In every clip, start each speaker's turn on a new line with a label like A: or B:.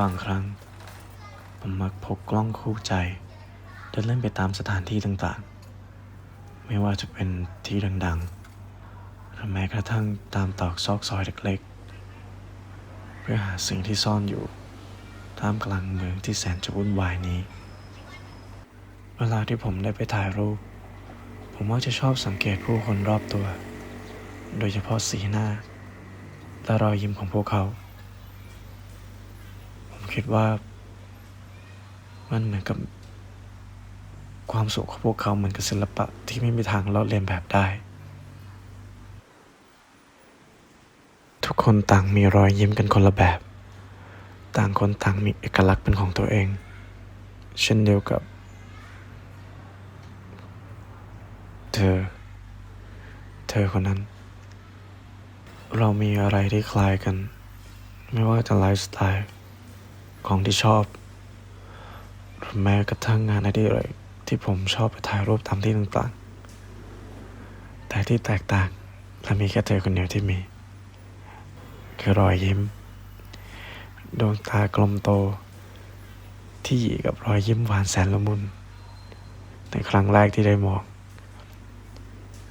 A: บางครั้ง ผมมักพกกล้องคู่ใจ เดินเล่นไปตามสถานที่ต่างๆ ไม่ว่าจะเป็นที่ดังๆ หรือแม้กระทั่งตามตอกซอกซอยเล็กๆ เพื่อหาสิ่งที่ซ่อนอยู่ ท่ามกลางเมืองที่แสนจะวุ่นวายนี้ เวลาที่ผมได้ไปถ่ายรูป ผมมักจะชอบสังเกตผู้คนรอบตัว โดยเฉพาะสีหน้า และรอยยิ้มของพวกเขา คิดว่า มันเหมือนกับ ความสุขของพวกเขาเหมือนกับศิลปะที่ไม่มีทางเลอกเลียนแบบได้ ทุกคนต่างมีรอยยิ้มกันคนละแบบ ต่างคนต่างมีเอกลักษณ์เป็นของตัวเอง เช่นเดียวกับ เธอ เธอคนนั้น เรามีอะไรที่คล้ายกัน ไม่ว่าจะไลฟ์สไตล์ ของที่ชอบหรือแม้กระทั่งงานอดิเรกที่ผมชอบไปถ่ายรูปตามที่ต่างๆ แต่ที่แตกต่างและมีแค่เธอคนเดียวที่มี คือรอยยิ้ม ดวงตากลมโต ที่หยีกับรอยยิ้มหวานแสนละมุน ในครั้งแรกที่ได้มอง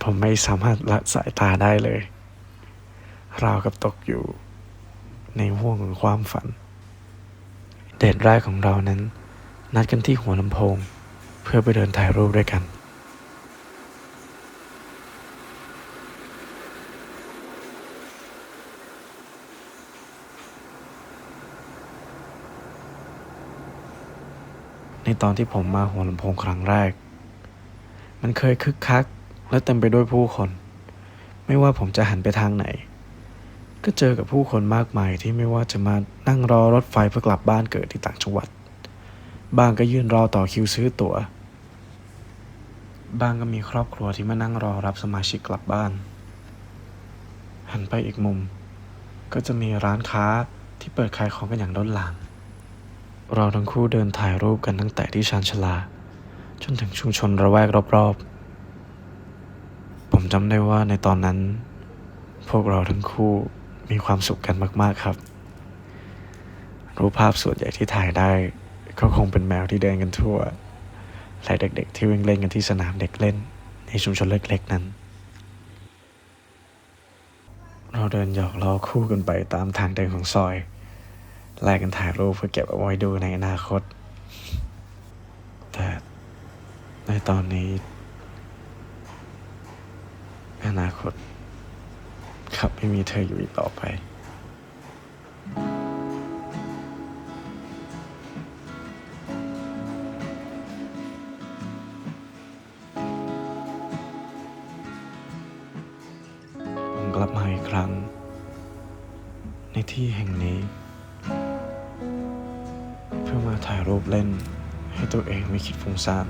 A: ผมไม่สามารถละสายตาได้เลย ราวกับตกอยู่ ในห่วงของความฝัน เดทแรกของเรานั้น นัดกันที่หัวลำโพง เพื่อไปเดินถ่ายรูปด้วยกัน ในตอนที่ผมมาหัวลำโพงครั้งแรก มันเคยคึกคักและเต็มไปด้วยผู้คน ไม่ว่าผมจะหันไปทางไหน ก็เจอกับผู้คนมากมายที่ไม่ว่าจะมานั่งรอรถไฟเพื่อกลับบ้านเกิดที่ต่างจังหวัด บางก็ยืนรอต่อคิวซื้อตั๋ว บางก็มีครอบครัวที่มานั่งรอรับสมาชิกกลับบ้าน หันไปอีกมุม ก็จะมีร้านค้าที่เปิดขายของกันอย่างล้นหลาม เราทั้งคู่เดินถ่ายรูปกันตั้งแต่ที่ชานชาลา จนถึงชุมชนระแวกรอบๆ ผมจำได้ว่าในตอนนั้น พวกเราทั้งคู่ มีความสุขกันมากๆครับ รูปภาพส่วนใหญ่ที่ถ่ายได้ก็คงเป็นแมวที่เดินกันทั่ว และเด็กๆ ที่วิ่งเล่นกันที่สนามเด็กเล่น ในชุมชนเล็กๆนั้น เราเดินหยอกล้อคู่กันไปตามทางเดินของซอย แลกกันถ่ายรูปเพื่อเก็บเอาไว้ดูในอนาคต แต่ในตอนนี้ อนาคต กลับ ไม่มีเธออยู่อีกต่อไป ผมกลับมาอีกครั้ง ในที่แห่งนี้ เพื่อมาถ่ายรูปเล่น ให้ตัวเองไม่คิดฟุ้งซ่าน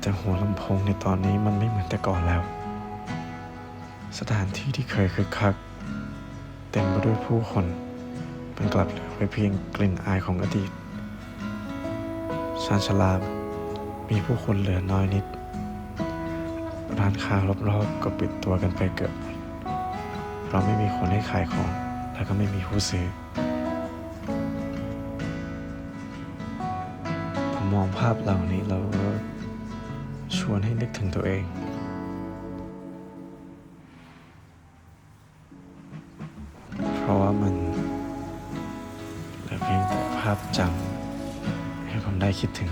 A: แต่หัวลำโพงในตอนนี้มันไม่เหมือนแต่ก่อนแล้ว สถานที่ที่เคยคึกคัก เต็มไปด้วยผู้คนมันกลับเหลือไว้เพียงกลิ่นอายของอดีตชานชลามมีผู้คนเหลือน้อยนิด ร้านค้ารอบๆก็ปิดตัวกันไปเกือบหมดเราไม่มีคนให้ขายของ และก็ไม่มีผู้ซื้อผมมองภาพเหล่านี้แล้วชวนให้นึกถึงตัวเอง ภาพจำให้ผมได้คิดถึง